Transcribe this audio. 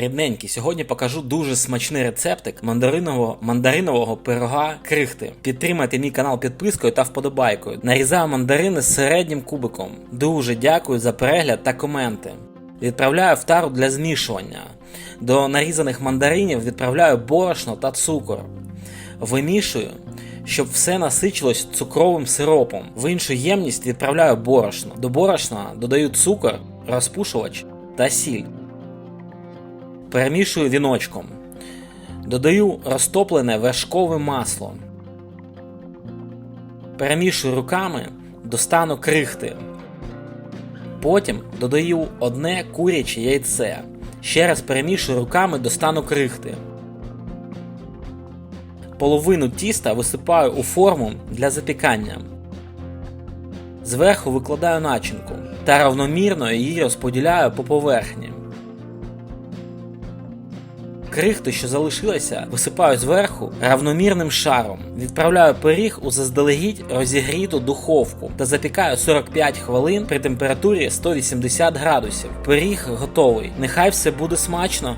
Рідненькі, сьогодні покажу дуже смачний рецептик мандаринового, мандаринового пирога крихти. Підтримайте мій канал підпискою та вподобайкою. Нарізаю мандарини середнім кубиком. Дуже дякую за перегляд та коменти. Відправляю в тару для змішування. До нарізаних мандаринів відправляю борошно та цукор. Вимішую, щоб все насичилось цукровим сиропом. В іншу ємність відправляю борошно. До борошна додаю цукор, розпушувач та сіль. Перемішую віночком. Додаю розтоплене вершкове масло. Перемішую руками до стану крихти. Потім додаю одне куряче яйце. Ще раз перемішую руками до стану крихти. Половину тіста висипаю у форму для запікання. Зверху викладаю начинку та равномірно її розподіляю по поверхні. Крихту, що залишилася, висипаю зверху равномірним шаром. Відправляю пиріг у заздалегідь розігріту духовку та запікаю 45 хвилин при температурі 180 градусів. Пиріг готовий. Нехай все буде смачно.